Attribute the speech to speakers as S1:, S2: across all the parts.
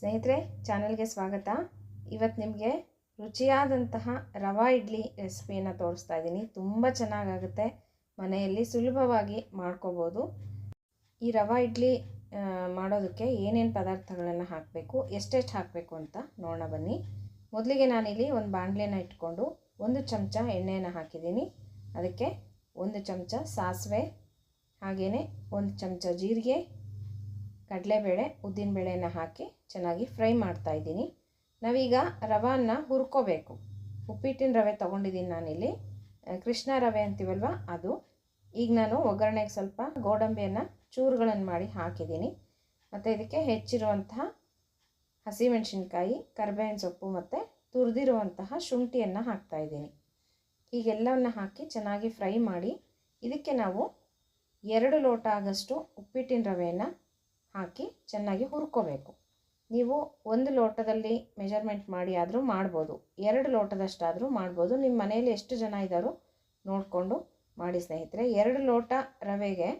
S1: ಸ್ನೇಹಿತರೆ, ಚಾನಲ್ಗೆ ಸ್ವಾಗತ. ಇವತ್ತು ನಿಮಗೆ ರುಚಿಯಾದಂತಹ ರವಾ ಇಡ್ಲಿ ರೆಸಿಪಿಯನ್ನು ತೋರಿಸ್ತಾ ಇದ್ದೀನಿ. ತುಂಬ ಚೆನ್ನಾಗಾಗುತ್ತೆ. ಮನೆಯಲ್ಲಿ ಸುಲಭವಾಗಿ ಮಾಡ್ಕೋಬೋದು. ಈ ರವಾ ಇಡ್ಲಿ ಮಾಡೋದಕ್ಕೆ ಏನೇನು ಪದಾರ್ಥಗಳನ್ನು ಹಾಕಬೇಕು, ಎಷ್ಟೆಷ್ಟು ಹಾಕಬೇಕು ಅಂತ ನೋಡೋಣ ಬನ್ನಿ. ಮೊದಲಿಗೆ ನಾನಿಲ್ಲಿ ಒಂದು ಬಾಣಲೆನ ಇಟ್ಕೊಂಡು ಒಂದು ಚಮಚ ಎಣ್ಣೆಯನ್ನು ಹಾಕಿದ್ದೀನಿ. ಅದಕ್ಕೆ ಒಂದು ಚಮಚ ಸಾಸಿವೆ ಹಾಗೆಯೇ ಒಂದು ಚಮಚ ಜೀರಿಗೆ ಕಡಲೆಬೇಳೆ ಉದ್ದಿನಬೇಳೆನ ಹಾಕಿ ಚೆನ್ನಾಗಿ ಫ್ರೈ ಮಾಡ್ತಾ ಇದ್ದೀನಿ. ನಾವೀಗ ರವಾನ ಹುರ್ಕೋಬೇಕು. ಉಪ್ಪಿಟ್ಟಿನ ರವೆ ತೊಗೊಂಡಿದ್ದೀನಿ ನಾನಿಲ್ಲಿ. ಕೃಷ್ಣ ರವೆ ಅಂತೀವಲ್ವ? ಅದು. ಈಗ ನಾನು ಒಗ್ಗರಣೆಗೆ ಸ್ವಲ್ಪ ಗೋಡಂಬಿಯನ್ನು ಚೂರುಗಳನ್ನು ಮಾಡಿ ಹಾಕಿದ್ದೀನಿ. ಮತ್ತು ಇದಕ್ಕೆ ಹೆಚ್ಚಿರುವಂತಹ ಹಸಿಮೆಣಸಿನ್ಕಾಯಿ, ಕರಿಬೇವಿನ ಸೊಪ್ಪು ಮತ್ತು ತುರಿದಿರುವಂತಹ ಶುಂಠಿಯನ್ನು ಹಾಕ್ತಾಯಿದ್ದೀನಿ ಹೀಗೆಲ್ಲವನ್ನು ಹಾಕಿ ಚೆನ್ನಾಗಿ ಫ್ರೈ ಮಾಡಿ, ಇದಕ್ಕೆ ನಾವು ಎರಡು ಲೋಟ ಆಗಷ್ಟು ಉಪ್ಪಿಟ್ಟಿನ ರವೆಯನ್ನು ಹಾಕಿ ಚೆನ್ನಾಗಿ ಹುರ್ಕೋಬೇಕು. ನೀವು ಒಂದು ಲೋಟದಲ್ಲಿ ಮೆಜರ್ಮೆಂಟ್ ಮಾಡಿ ಆದರೂ ಮಾಡ್ಬೋದು. ಎರಡು ಲೋಟದಷ್ಟಾದರೂ ಮಾಡ್ಬೋದು. ನಿಮ್ಮ ಮನೆಯಲ್ಲಿ ಎಷ್ಟು ಜನ ಇದ್ದಾರೋ ನೋಡಿಕೊಂಡು ಮಾಡಿ ಸ್ನೇಹಿತರೆ, ಎರಡು ಲೋಟ ರವೆಗೆ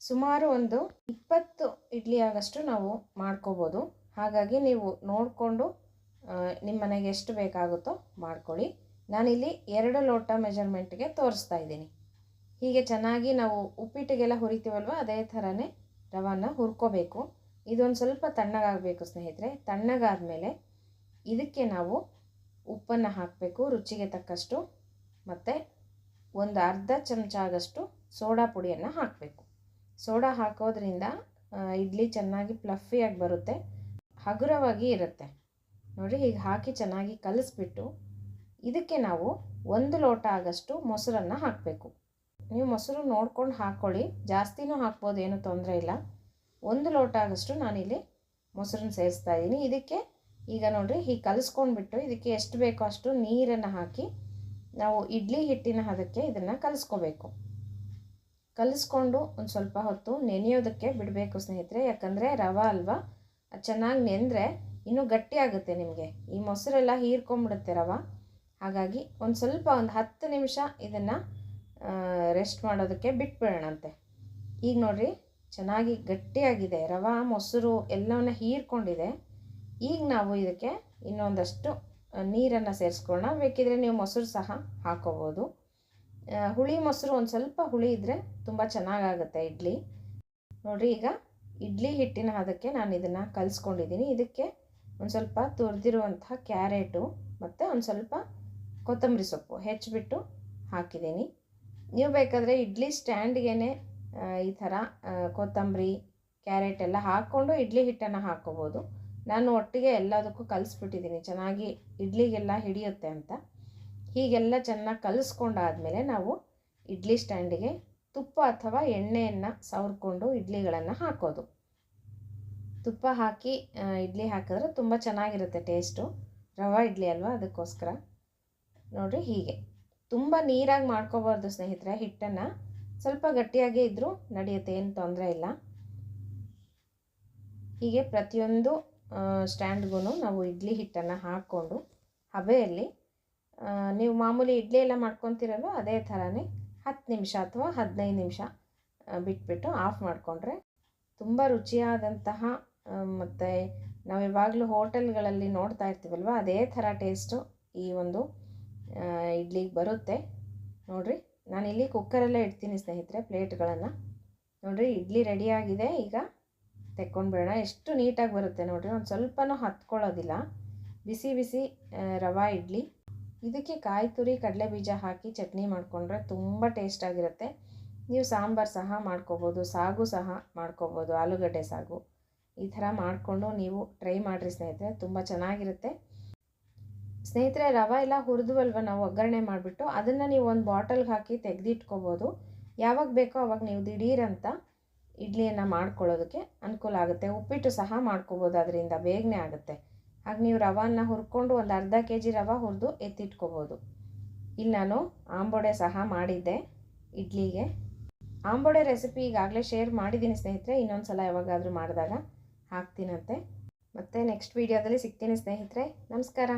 S1: ಸುಮಾರು ಒಂದು ಇಪ್ಪತ್ತು ಇಡ್ಲಿ ಆಗಷ್ಟು ನಾವು ಮಾಡ್ಕೋಬೋದು. ಹಾಗಾಗಿ ನೀವು ನೋಡಿಕೊಂಡು ನಿಮ್ಮ ಮನೆಗೆ ಎಷ್ಟು ಬೇಕಾಗುತ್ತೋ ಮಾಡ್ಕೊಳ್ಳಿ. ನಾನಿಲ್ಲಿ ಎರಡು ಲೋಟ ಮೆಜರ್ಮೆಂಟ್ಗೆ ತೋರಿಸ್ತಾ ಇದ್ದೀನಿ. ಹೀಗೆ ಚೆನ್ನಾಗಿ ನಾವು ಉಪ್ಪಿಟ್ಟಿಗೆಲ್ಲ ಹುರಿತೀವಲ್ವ, ಅದೇ ಥರನೇ ರವಾನ ಹುರ್ಕೋಬೇಕು. ಇದೊಂದು ಸ್ವಲ್ಪ ತಣ್ಣಗಾಗಬೇಕು ಸ್ನೇಹಿತರೆ. ತಣ್ಣಗಾದ ಮೇಲೆ ಇದಕ್ಕೆ ನಾವು ಉಪ್ಪನ್ನು ಹಾಕಬೇಕು, ರುಚಿಗೆ ತಕ್ಕಷ್ಟು ಮತ್ತು ಒಂದು ಅರ್ಧ ಚಮಚ ಆಗಷ್ಟು ಸೋಡಾ ಪುಡಿಯನ್ನು ಹಾಕಬೇಕು. ಸೋಡಾ ಹಾಕೋದ್ರಿಂದ ಇಡ್ಲಿ ಚೆನ್ನಾಗಿ ಪ್ಲಫಿಯಾಗಿ ಬರುತ್ತೆ, ಹಗುರವಾಗಿ ಇರುತ್ತೆ. ನೋಡಿ ಹೀಗೆ ಹಾಕಿ ಚೆನ್ನಾಗಿ ಕಲಿಸ್ಬಿಟ್ಟು ಇದಕ್ಕೆ ನಾವು ಒಂದು ಲೋಟ ಆಗಷ್ಟು ಮೊಸರನ್ನು ಹಾಕಬೇಕು. ನೀವು ಮೊಸರು ನೋಡ್ಕೊಂಡು ಹಾಕ್ಕೊಳ್ಳಿ ಜಾಸ್ತಿನೂ ಹಾಕ್ಬೋದು, ಏನೂ ತೊಂದರೆ ಇಲ್ಲ. ಒಂದು ಲೋಟ ಆದಷ್ಟು ನಾನಿಲ್ಲಿ ಮೊಸರನ್ನ ಸೇರಿಸ್ತಾ ಇದ್ದೀನಿ. ಇದಕ್ಕೆ ಈಗ ನೋಡಿರಿ, ಹೀಗೆ ಕಲಿಸ್ಕೊಂಡ್ಬಿಟ್ಟು ಇದಕ್ಕೆ ಎಷ್ಟು ಬೇಕೋ ಅಷ್ಟು ನೀರನ್ನು ಹಾಕಿ ನಾವು ಇಡ್ಲಿ ಹಿಟ್ಟಿನ ಹದಕ್ಕೆ ಇದನ್ನು ಕಲಿಸ್ಕೋಬೇಕು. ಕಲಿಸ್ಕೊಂಡು ಒಂದು ಸ್ವಲ್ಪ ಹೊತ್ತು ನೆನೆಯೋದಕ್ಕೆ ಬಿಡಬೇಕು ಸ್ನೇಹಿತರೆ. ಯಾಕಂದರೆ ರವಾ ಅಲ್ವಾ? ಅದು ಚೆನ್ನಾಗಿ ನೆಂದರೆ ಇನ್ನೂ ಗಟ್ಟಿ ಆಗುತ್ತೆ ನಿಮಗೆ. ಈ ಮೊಸರೆಲ್ಲ ಹೀರ್ಕೊಂಬಿಡುತ್ತೆ ರವಾ. ಹಾಗಾಗಿ ಒಂದು ಸ್ವಲ್ಪ ಒಂದು ಹತ್ತು ನಿಮಿಷ ಇದನ್ನು ರೆಸ್ಟ್ ಮಾಡೋದಕ್ಕೆ ಬಿಟ್ಬಿಡೋಣಂತೆ. ಈಗ ನೋಡಿರಿ, ಚೆನ್ನಾಗಿ ಗಟ್ಟಿಯಾಗಿದೆ. ರವೆ, ಮೊಸರು ಎಲ್ಲವನ್ನ ಹೀರ್ಕೊಂಡಿದೆ. ಈಗ ನಾವು ಇದಕ್ಕೆ ಇನ್ನೊಂದಷ್ಟು ನೀರನ್ನು ಸೇರಿಸ್ಕೊಳ್ಳೋಣ. ಬೇಕಿದ್ರೆ ನೀವು ಮೊಸರು ಸಹ ಹಾಕೋಬೋದು. ಹುಳಿ ಮೊಸರು ಒಂದು ಸ್ವಲ್ಪ ಹುಳಿ ಇದ್ದರೆ ತುಂಬ ಚೆನ್ನಾಗಾಗುತ್ತೆ ಇಡ್ಲಿ. ನೋಡಿರಿ, ಈಗ ಇಡ್ಲಿ ಹಿಟ್ಟಿನ ಹದಕ್ಕೆ ನಾನು ಇದನ್ನು ಕಲಿಸ್ಕೊಂಡಿದ್ದೀನಿ. ಇದಕ್ಕೆ ಒಂದು ಸ್ವಲ್ಪ ತುರಿದಿರುವಂತಹ ಕ್ಯಾರೆಟು ಮತ್ತು ಒಂದು ಸ್ವಲ್ಪ ಕೊತ್ತಂಬರಿ ಸೊಪ್ಪು ಹೆಚ್ಚಿಬಿಟ್ಟು ಹಾಕಿದ್ದೀನಿ. ನೀವು ಬೇಕಾದರೆ ಇಡ್ಲಿ ಸ್ಟ್ಯಾಂಡ್ಗೆ ಈ ಥರ ಕೊತ್ತಂಬರಿ, ಕ್ಯಾರೆಟ್ ಎಲ್ಲ ಹಾಕ್ಕೊಂಡು ಇಡ್ಲಿ ಹಿಟ್ಟನ್ನು ಹಾಕ್ಕೋಬೋದು. ನಾನು ಒಟ್ಟಿಗೆ ಎಲ್ಲದಕ್ಕೂ ಕಲಿಸ್ಬಿಟ್ಟಿದ್ದೀನಿ. ಚೆನ್ನಾಗಿ ಇಡ್ಲಿಗೆಲ್ಲ ಹಿಡಿಯುತ್ತೆ ಅಂತ. ಹೀಗೆಲ್ಲ ಚೆನ್ನಾಗಿ ಕಲಿಸ್ಕೊಂಡಾದಮೇಲೆ ನಾವು ಇಡ್ಲಿ ಸ್ಟ್ಯಾಂಡಿಗೆ ತುಪ್ಪ ಅಥವಾ ಎಣ್ಣೆಯನ್ನು ಸವರ್ಕೊಂಡು ಇಡ್ಲಿಗಳನ್ನು ಹಾಕೋದು. ತುಪ್ಪ ಹಾಕಿ ಇಡ್ಲಿ ಹಾಕಿದ್ರೆ ತುಂಬ ಚೆನ್ನಾಗಿರುತ್ತೆ ಟೇಸ್ಟು. ರವೆ ಇಡ್ಲಿ ಅಲ್ವಾ ಅದಕ್ಕೋಸ್ಕರ. ನೋಡಿರಿ ಹೀಗೆ. ತುಂಬ ನೀರಾಗಿ ಮಾಡ್ಕೋಬಾರ್ದು ಸ್ನೇಹಿತರೆ ಹಿಟ್ಟನ್ನು. ಸ್ವಲ್ಪ ಗಟ್ಟಿಯಾಗೇ ಇದ್ದರೂ ನಡೆಯುತ್ತೆ, ಏನು ತೊಂದರೆ ಇಲ್ಲ. ಹೀಗೆ ಪ್ರತಿಯೊಂದು ಸ್ಟ್ಯಾಂಡ್ಗೂ ನಾವು ಇಡ್ಲಿ ಹಿಟ್ಟನ್ನು ಹಾಕ್ಕೊಂಡು, ಹಬೆಯಲ್ಲಿ ನೀವು ಮಾಮೂಲಿ ಇಡ್ಲಿ ಎಲ್ಲ ಮಾಡ್ಕೊತಿರಲ್ವ, ಅದೇ ಥರನೇ ಹತ್ತು ನಿಮಿಷ ಅಥವಾ ಹದಿನೈದು ನಿಮಿಷ ಬಿಟ್ಬಿಟ್ಟು ಆಫ್ ಮಾಡಿಕೊಂಡ್ರೆ ತುಂಬ ರುಚಿಯಾದಂತಹ ಮತ್ತು ನಾವು ಯಾವಾಗಲೂ ಹೋಟೆಲ್ಗಳಲ್ಲಿ ನೋಡ್ತಾ ಇರ್ತೀವಲ್ವ, ಅದೇ ಥರ ಟೇಸ್ಟು ಈ ಒಂದು ಇಡ್ಲಿಗೆ ಬರುತ್ತೆ. ನೋಡಿರಿ ನಾನಿಲ್ಲಿ ಕುಕ್ಕರಲ್ಲೇ ಇಡ್ತೀನಿ ಸ್ನೇಹಿತರೆ ಪ್ಲೇಟ್ಗಳನ್ನು. ನೋಡಿರಿ, ಇಡ್ಲಿ ರೆಡಿಯಾಗಿದೆ ಈಗ ತೆಕ್ಕೊಂಡ್ಬಿಡೋಣ. ಎಷ್ಟು ನೀಟಾಗಿ ಬರುತ್ತೆ ನೋಡಿರಿ. ಒಂದು ಸ್ವಲ್ಪನೂ ಹತ್ಕೊಳ್ಳೋದಿಲ್ಲ. ಬಿಸಿ ಬಿಸಿ ರವಾ ಇಡ್ಲಿ. ಇದಕ್ಕೆ ಕಾಯಿ ತುರಿ, ಕಡಲೆ ಬೀಜ ಹಾಕಿ ಚಟ್ನಿ ಮಾಡಿಕೊಂಡ್ರೆ ತುಂಬ ಟೇಸ್ಟಾಗಿರುತ್ತೆ ನೀವು ಸಾಂಬಾರು ಸಹ ಮಾಡ್ಕೋಬೋದು, ಸಾಗು ಸಹ ಮಾಡ್ಕೋಬೋದು, ಆಲೂಗಡ್ಡೆ ಸಾಗು. ಈ ಥರ ಮಾಡಿಕೊಂಡು ನೀವು ಟ್ರೈ ಮಾಡಿರಿ ಸ್ನೇಹಿತರೆ. ತುಂಬ ಚೆನ್ನಾಗಿರುತ್ತೆ. ಸ್ನೇಹಿತರೆ, ರವೆ ಎಲ್ಲ ಹುರಿದ್ವಲ್ವ? ನಾವು ಒಗ್ಗರಣೆ ಮಾಡಿಬಿಟ್ಟು ಅದನ್ನು ನೀವು ಒಂದು ಬಾಟಲ್ಗೆ ಹಾಕಿ ತೆಗೆದಿಟ್ಕೋಬೋದು. ಯಾವಾಗ ಬೇಕೋ ಅವಾಗ ನೀವು ದಿಢೀರಂತ ಇಡ್ಲಿಯನ್ನು ಮಾಡ್ಕೊಳ್ಳೋದಕ್ಕೆ ಅನುಕೂಲ ಆಗುತ್ತೆ. ಉಪ್ಪಿಟ್ಟು ಸಹ ಮಾಡ್ಕೋಬೋದು ಅದರಿಂದ, ಬೇಗನೆ ಆಗುತ್ತೆ. ಹಾಗೆ ನೀವು ರವಾನ ಹುರ್ಕೊಂಡು ಒಂದು ಅರ್ಧ ಕೆ ಜಿ ರವೆ ಹುರಿದು ಎತ್ತಿಟ್ಕೋಬೋದು. ಇಲ್ಲಿ ನಾನು ಆಂಬೋಡೆ ಸಹ ಮಾಡಿದ್ದೆ ಇಡ್ಲಿಗೆ. ಆಂಬೋಡೆ ರೆಸಿಪಿ ಈಗಾಗಲೇ ಶೇರ್ ಮಾಡಿದ್ದೀನಿ ಸ್ನೇಹಿತರೆ. ಇನ್ನೊಂದು ಸಲ ಯಾವಾಗಾದರೂ ಮಾಡಿದಾಗ ಹಾಕ್ತೀನಂತೆ. ಮತ್ತು ನೆಕ್ಸ್ಟ್ ವೀಡಿಯೋದಲ್ಲಿ ಸಿಗ್ತೀನಿ ಸ್ನೇಹಿತರೆ. ನಮಸ್ಕಾರ.